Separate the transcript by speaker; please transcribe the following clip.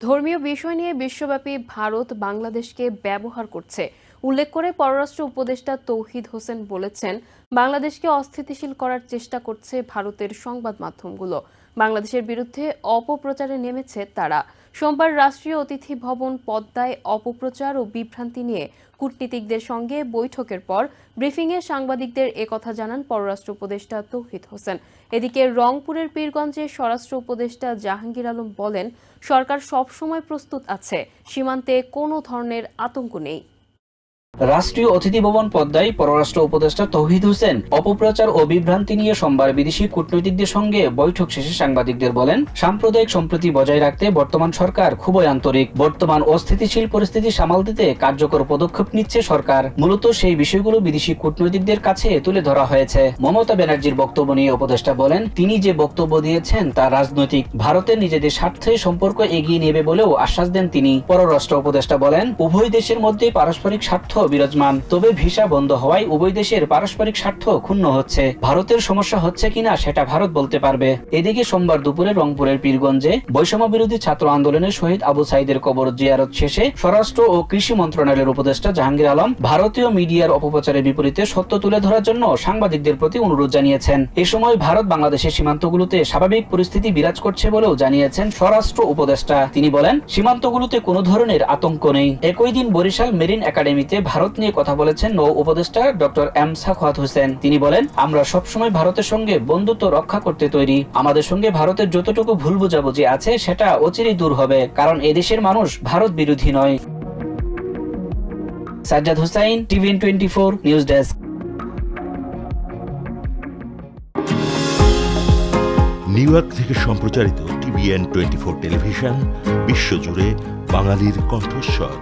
Speaker 1: ধর্মীয় বিষয় নিয়ে বিশ্বব্যাপী ভারত বাংলাদেশকে ব্যবহার করছে। উল্লেখ করে পররাষ্ট্র উপদেষ্টা তৌহিদ হোসেন বলেছেন, বাংলাদেশকে অস্থিতিশীল করার চেষ্টা করছে ভারতের সংবাদ মাধ্যমগুলো। বাংলাদেশের বিরুদ্ধে অপপ্রচারে নেমেছে তারা। সোমবার রাষ্ট্রীয় অতিথি ভবন পদ্মায় অপপ্রচার ও বিভ্রান্তি নিয়ে কূটনীতিকদের সঙ্গে বৈঠকের পর ব্রিফিংয়ে সাংবাদিকদের একথা জানান পররাষ্ট্র উপদেষ্টা তৌহিদ হোসেন। এদিকে রংপুরের পীরগঞ্জে স্বরাষ্ট্র উপদেষ্টা জাহাঙ্গীর আলম বলেন, সরকার সবসময় প্রস্তুত আছে, সীমান্তে কোনো ধরনের আতঙ্ক নেই।
Speaker 2: রাষ্ট্রীয় অতিথি ভবন পদ্মায় পররাষ্ট্র উপদেষ্টা তৌহিদ হোসেন অপপ্রচার ও বিভ্রান্তি নিয়ে সোমবার বিদেশি কূটনৈতিকদের সঙ্গে বৈঠক শেষে সাংবাদিকদের বলেন, সাম্প্রদায়িক সম্প্রীতি বজায় রাখতে বর্তমান সরকার খুবই আন্তরিক। বর্তমান অস্থিতিশীল পরিস্থিতি সামাল দিতে কার্যকর পদক্ষেপ নিচ্ছে সরকার। মূলত সেই বিষয়গুলো বিদেশি কূটনৈতিকদের কাছে তুলে ধরা হয়েছে। মমতা ব্যানার্জির বক্তব্য নিয়ে উপদেষ্টা বলেন, তিনি যে বক্তব্য দিয়েছেন তা রাজনৈতিক। ভারতের নিজেদের স্বার্থে সম্পর্ক এগিয়ে নেবে বলেও আশ্বাস দেন তিনি। পররাষ্ট্র উপদেষ্টা বলেন, উভয় দেশের মধ্যে পারস্পরিক স্বার্থ বিরাজমান। তবে ভিসা বন্ধ হওয়ায় উভয় দেশের পারস্পরিক স্বার্থ ক্ষুণ্ণ হচ্ছে। ভারতের সমস্যা হচ্ছে কিনা সেটা ভারত বলতে পারবে। এদিকে সোমবার দুপুরে রংপুরের পীরগঞ্জে বৈষম্য বিরোধী ছাত্র আন্দোলনের শহীদ আবু সাইদের কবর জিয়ারত শেষে স্বরাষ্ট্র ও কৃষি মন্ত্রণালয়ের উপদেষ্টা জাহাঙ্গীর আলম ভারতীয় মিডিয়ার অপপ্রচারের বিপরীতে সত্য তুলে ধরার জন্য সাংবাদিকদের প্রতি অনুরোধ জানিয়েছেন। এ সময় ভারত বাংলাদেশের সীমান্তগুলোতে স্বাভাবিক পরিস্থিতি বিরাজ করছে বলেও জানিয়েছেন স্বরাষ্ট্র উপদেষ্টা। তিনি বলেন, সীমান্তগুলোতে কোনো ধরনের আতঙ্ক নেই। একই দিন বরিশাল মেরিন একাডেমিতে ভারত নিয়ে কথা বলেছেন নৌ উপদেষ্টা ডক্টর এম সাখাওয়াত হোসেন। তিনি বলেন, আমরা সবসময় ভারতের সঙ্গে বন্ধুত্ব রক্ষা করতে তৈরি। আমাদের সঙ্গে ভারতের যতটুকু ভুল বোঝাবুঝি আছে, সেটা অচিরেই দূর হবে, কারণ এদেশের মানুষ ভারত বিরোধী নয়। Sajjad Hussain TVN twenty four, news desk.
Speaker 3: New York থেকে সম্প্রচারিত টিভিএন টোয়েন্টি ফোর টেলিভিশন, বিশ্বজুড়ে বাঙালির কণ্ঠস্বর।